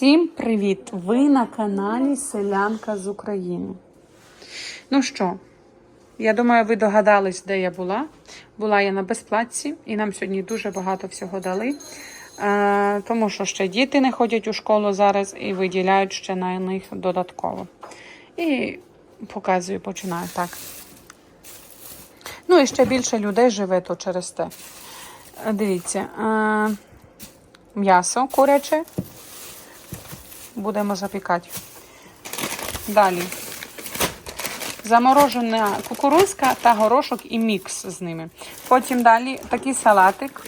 Всім привіт! Ви на каналі Селянка з України. Ну що, я думаю, ви догадались, де я була. Була я на безплатці, і нам сьогодні дуже багато всього дали. Е, тому що ще діти не ходять у школу зараз і виділяють ще на них додатково. І показую, починаю так. Ну і ще більше людей живе то через те. Дивіться, е, м'ясо куряче. Будемо запікати. Далі. Заморожена кукурузка та горошок і мікс з ними. Потім далі такий салатик.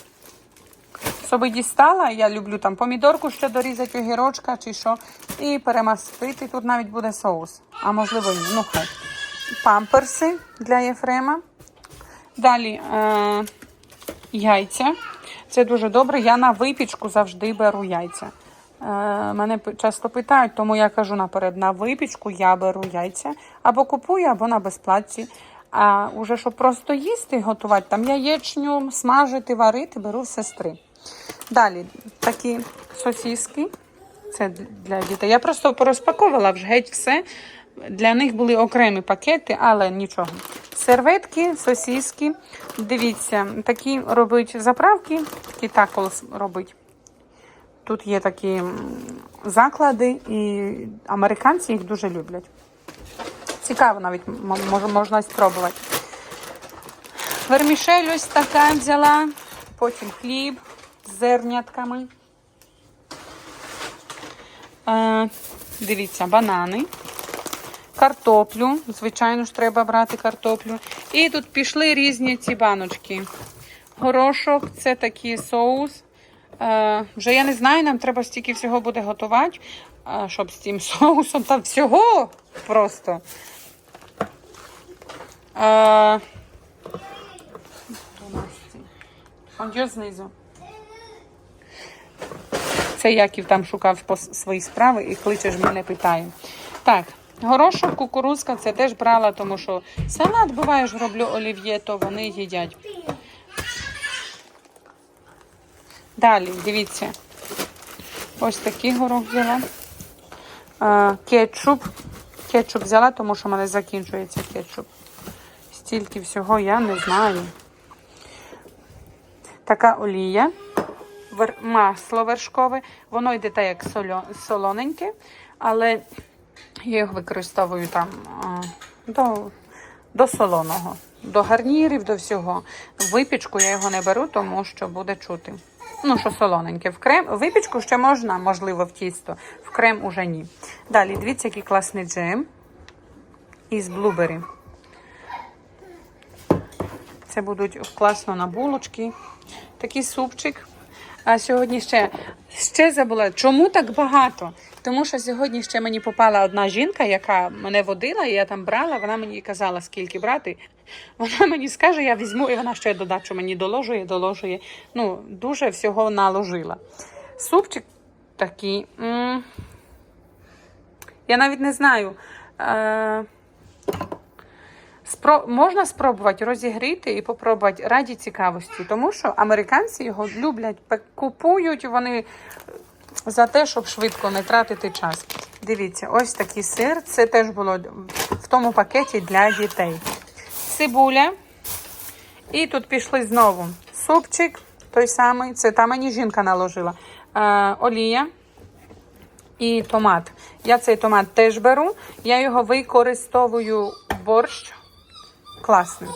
Собі дістала, я люблю там помідорку ще дорізати, огірочка чи що. І перемастити. Тут навіть буде соус. А можливо. Ну хай. Памперси для Єфрема. Далі е- яйця. Це дуже добре. Я на випічку завжди беру яйця. Е, Мене часто питають, тому я кажу наперед, на випічку я беру яйця або купую, або на безплатці. А уже щоб просто їсти, готувати там яєчню, смажити, варити, беру в сестри. Далі такі сосиски. Це для дітей. Я просто порозпаковувала вже геть все. Для них були окремі пакети, але нічого. Серветки, сосиски. Дивіться, такі робить заправки, такі таколос робить. Тут є такі заклади, і американці їх дуже люблять. Цікаво навіть мож- можна спробувати. Вермішель ось така взяла, потім хліб з зернятками. Е, дивіться, банани, картоплю. Звичайно ж, треба брати картоплю. І тут пішли різні ці баночки. Горошок це такий соус. Е, вже я не знаю, нам треба стільки всього буде готувати, щоб з цим соусом там всього просто. Е. Це Яків там шукав свої справи і кличе ж мене питає. Так, горошок, кукурузка це теж брала, тому що салат буває ж роблю олів'є, то вони їдять. Далі, дивіться. Ось такий горох взяла. А, кетчуп. Кетчуп взяла, тому що в мене закінчується кетчуп. Стільки всього я не знаю. Така олія. Масло вершкове. Воно йде так як солоненьке, але я його використовую там до, до солоного, до гарнірів, до всього. Випічку я його не беру, тому що буде чути. Ну, що солоненьке. В крем, випічку ще можна, можливо, в тісто. В крем уже ні. Далі, дивіться, який класний джем із блубері. Це будуть класно на булочки. Такий супчик. А сьогодні ще, ще забула, чому так багато? Тому що сьогодні ще мені попала одна жінка, яка мене водила, і я там брала, вона мені казала, скільки брати. Вона мені скаже, я візьму, і вона ще додачу мені доложує, доложує. Ну, дуже всього наложила. Супчик такий. м, Я навіть не знаю. Е, Спро... Можна спробувати розігріти і попробувати раді цікавості, тому що американці його люблять, купують вони за те, щоб швидко не тратити час. Дивіться, ось такий сир. Це теж було в тому пакеті для дітей. Цибуля. І тут пішли знову супчик, той самий. Це там мені жінка наложила. Е, олія і томат. Я цей томат теж беру. Я його використовую борщ. Класний.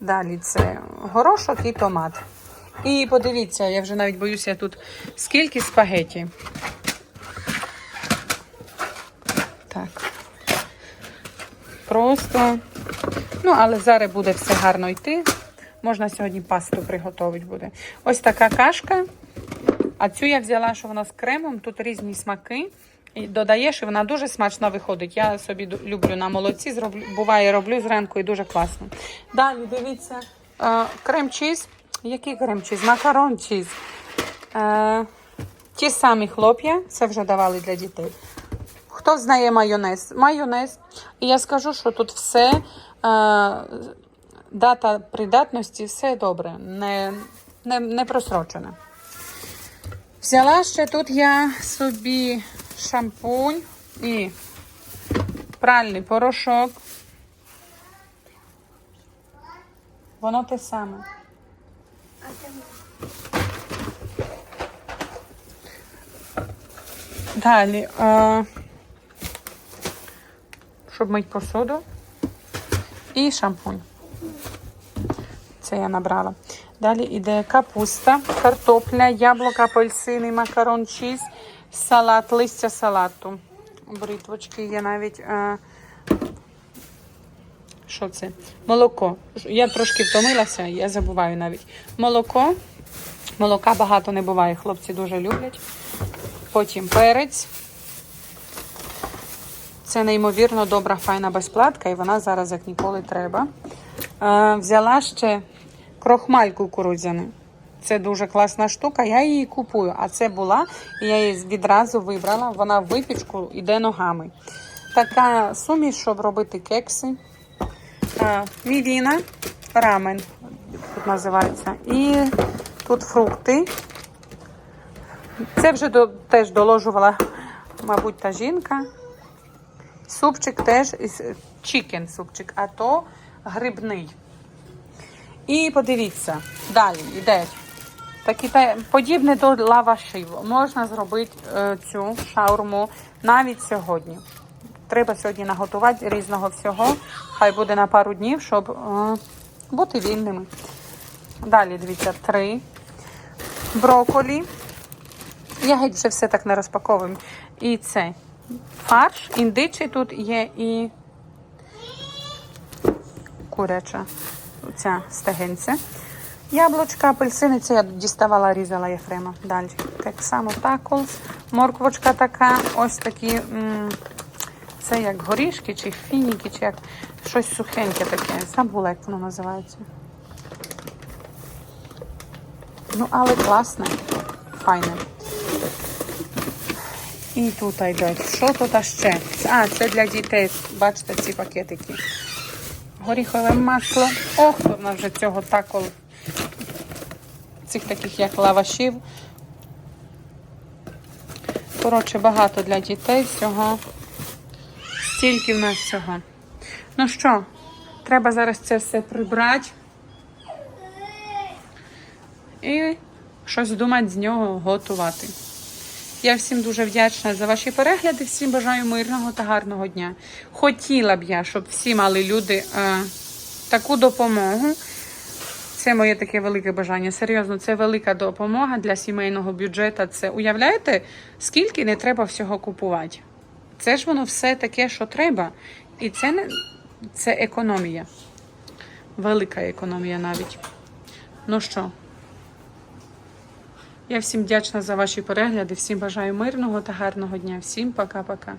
Далі це горошок і томат. І подивіться, я вже навіть боюся тут скільки спагеті. Так. Просто. Ну, але зараз буде все гарно йти. Можна сьогодні пасту приготувати буде. Ось така кашка. А цю я взяла, що вона з кремом, тут різні смаки. І додаєш, і вона дуже смачно виходить. Я собі люблю на молоці, зроблю, буває, роблю зранку і дуже класно. Далі дивіться, е, крем-чіз. Який крем-чіз? Макарон чіз. Е, ті самі хлоп'я, це вже давали для дітей. Хто знає майонез? Майонез. І я скажу, що тут все, е, дата придатності, все добре, не, не, не просрочена. Взяла ще тут я собі шампунь і пральний порошок. Воно те саме. А Далі, е, щоб мити посуду. І шампунь. Це я набрала. Далі йде капуста, картопля, яблука, апельсини, макарон, чіз, салат, листя салату. Бритвочки є навіть. Е, що це? Молоко. Я трошки втомилася, я забуваю навіть. Молоко. Молока багато не буває, хлопці дуже люблять. Потім перець. Це неймовірно добра, файна безплатка, і вона зараз як ніколи треба. Е, взяла ще крохмаль кукурудзяний. Це дуже класна штука. Я її купую. А це була, і я її відразу вибрала. Вона випічку йде ногами. Така суміш, щоб робити кекси. Мівіна, рамен тут називається. І тут фрукти. Це вже до, теж доложувала, мабуть, та жінка. Супчик теж чікен супчик, а то грибний. І подивіться, далі йде. Такі та подібне до лавашів. Можна зробити е, цю шаурму навіть сьогодні. Треба сьогодні наготувати різного всього. Хай буде на пару днів, щоб е, бути вільними. Далі, дивіться, три броколі. Я геть вже все так не розпаковую. І це фарш, індичий тут є і куряча ця стегенця. Яблучка, апельсини, це я діставала, різала Єфрема. Далі. Так само таколс. Морквочка така, ось такі. м, Це як горішки, чи фініки, чи як щось сухеньке таке. Забула, як воно називається. Ну, але класне, файне. І тут йдуть. Що тут ще? А, це для дітей. Бачите, ці пакетики. Горіхове масло. Ох, тут нас вже цього такол. Цих таких як лавашів. Коротше, багато для дітей всього. Стільки в нас всього. Ну що, треба зараз це все прибрати. І щось думати з нього готувати. Я всім дуже вдячна за ваші перегляди. Всім бажаю мирного та гарного дня. Хотіла б я, щоб всі мали люди е, таку допомогу. Це моє таке велике бажання. Серйозно, це велика допомога для сімейного бюджету. Це уявляєте, скільки не треба всього купувати? Це ж воно все таке, що треба. І це не це економія. Велика економія навіть. Ну що? Я всім вдячна за ваші перегляди. Всім бажаю мирного та гарного дня. Всім пока-пока.